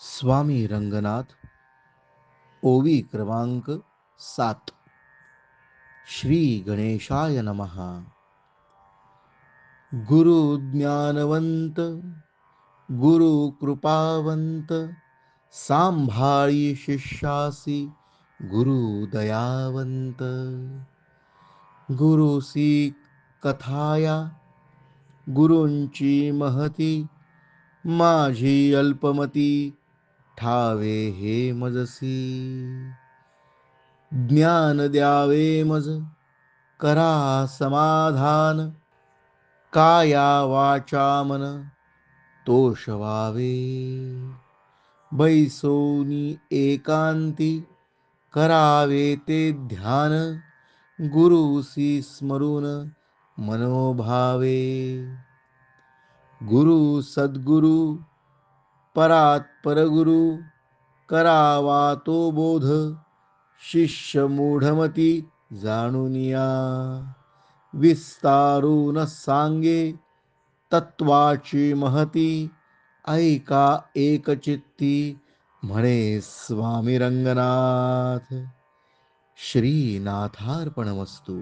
स्वामी रंगनाथ, ओवी क्रमांक सात. श्री गणेशाय नमः. गुरु ज्ञानवंत, गुरु कृपावंत, सांभाळी शिष्यासी, गुरु दयावंत. गुरुसी कथाया, गुरूंची महती, माझी अल्पमती ठावे हे मजसी ज्ञान द्यावे मज, करा समाधान। काया वाचा मन, तोष व्हावे बैसोनी एकांती, करावे ते ध्यान। गुरुसी स्मरून मनोभावे। गुरु सद्गुरु परात परगुरु करावा तो बोध, शिष्य मूढमती जाणून या विस्तारून सांगे तत्वाची महती, ऐका एकचित्ती, म्हणे स्वामी रंगनाथ। श्रीनाथार्पणमस्तू।